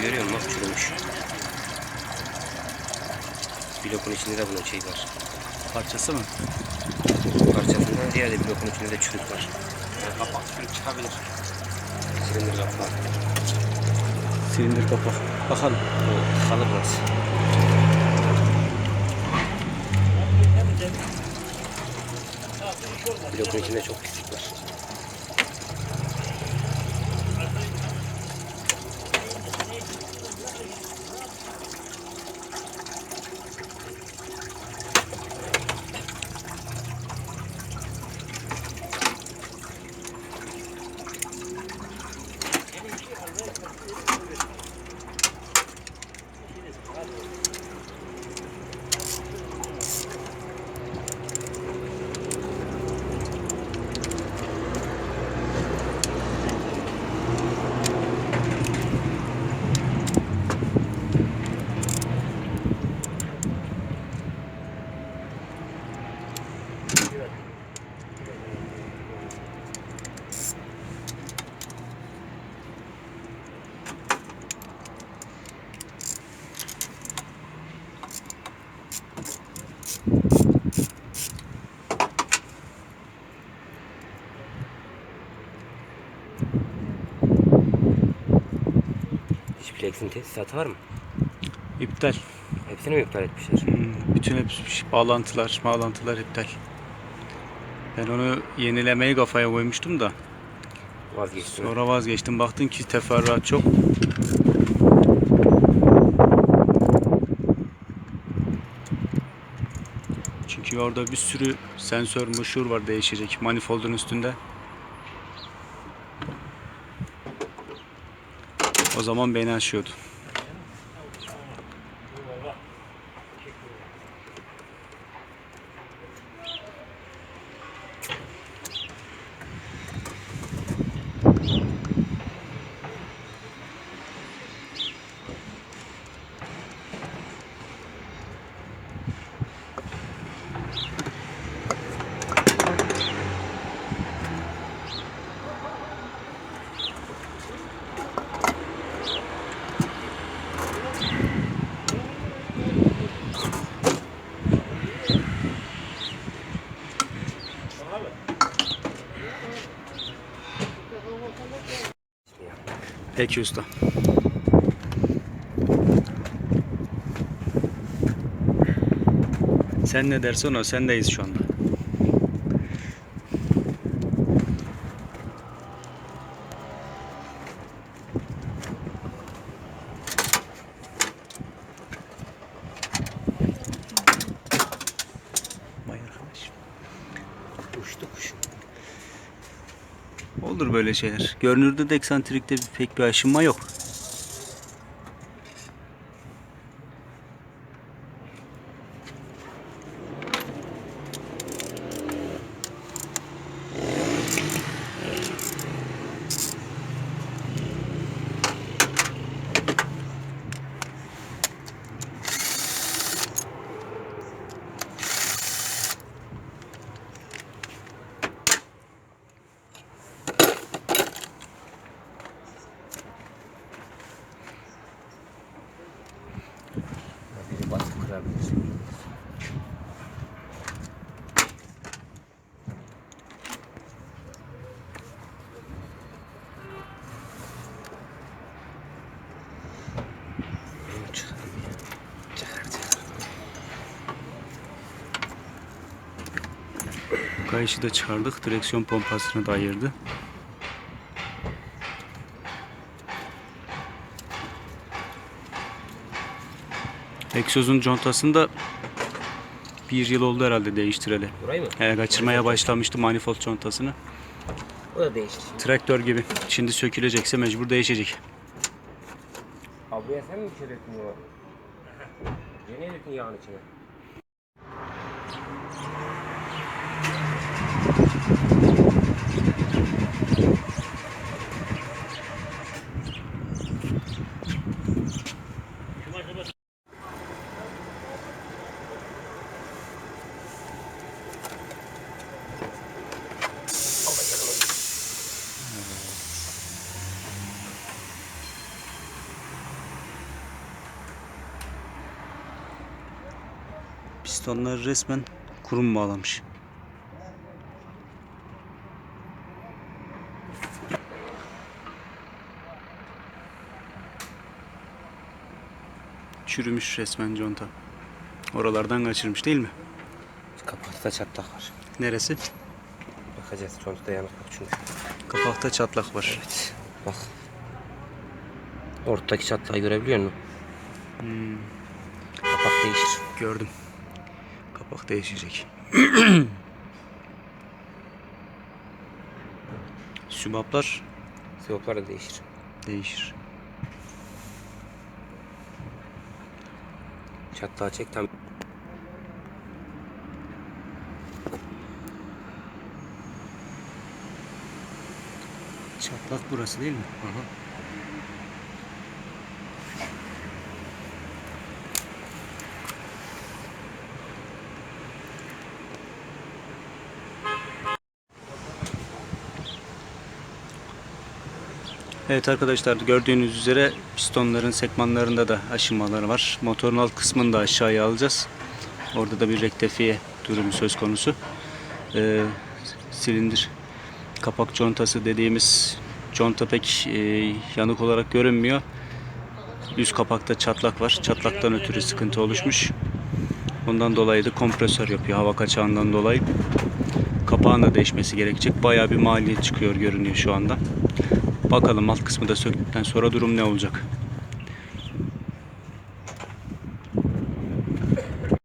görüyor musun? Bak çürümüş. Blokun içinde de bunun şey var. Parçası mı? Parçasından diğer de blokun içinde de çürük var. Yani kapak sürüp çıkabilir. Silindir kapağı. Silindir kapak. Bakalım. O tıkalı burası. Blokun içinde çok pislik var. Displex'in tesisatı var mı? İptal. Hepsini mi iptal etmişler? Hmm, bütün hepsi bağlantılar, bağlantılar iptal. Ben onu yenilemeyi kafaya koymuştum da Vazgeçtim. sonra vazgeçtim. Baktım ki teferruat çok. Çünkü orada bir sürü sensör muşur var değişecek manifoldun üstünde. O zaman beni aşıyordu. Peki usta. Sen ne dersen o sendeyiz şu anda. Olur böyle şeyler. Görünürde de eksantrikte pek bir aşınma yok. Kayışı da çıkardık. Direksiyon pompasını da ayırdı. Egzozun contasını da bir yıl oldu herhalde değiştireli. Burayı mı? He, kaçırmaya başlamıştı manifold contasını. O da değişti. Traktör gibi. Şimdi sökülecekse mecbur değişecek. Ablaya sen mi döktün bu? Yeni döktün yağın içine. Pistonlar resmen kurum bağlamış. Çürümüş resmen conta. Oralardan kaçırmış değil mi? Kapakta çatlak var. Neresi? Bakacağız. Çontada yanık yok çünkü. Kapakta çatlak var. Evet. Bak. Ortadaki çatlağı görebiliyor musun? Hmm, Kapak değişir. gördüm. Kapak değişecek. Sübaplar Sivoplar da değişir. değişir. Çatlağı çek tam. Çatlak burası değil mi? Evet arkadaşlar gördüğünüz üzere pistonların sekmanlarında da aşınmalar var. Motorun alt kısmını da aşağıya alacağız. Orada da bir rektifiye durumu söz konusu. Ee, silindir kapak contası dediğimiz conta pek e, yanık olarak görünmüyor. Üst kapakta çatlak var. Çatlaktan ötürü sıkıntı oluşmuş. Ondan dolayı da kompresör yapıyor hava kaçağından dolayı. Kapağın da değişmesi gerekecek. Bayağı bir maliyet çıkıyor görünüyor şu anda. Bakalım alt kısmı da söktükten sonra durum ne olacak.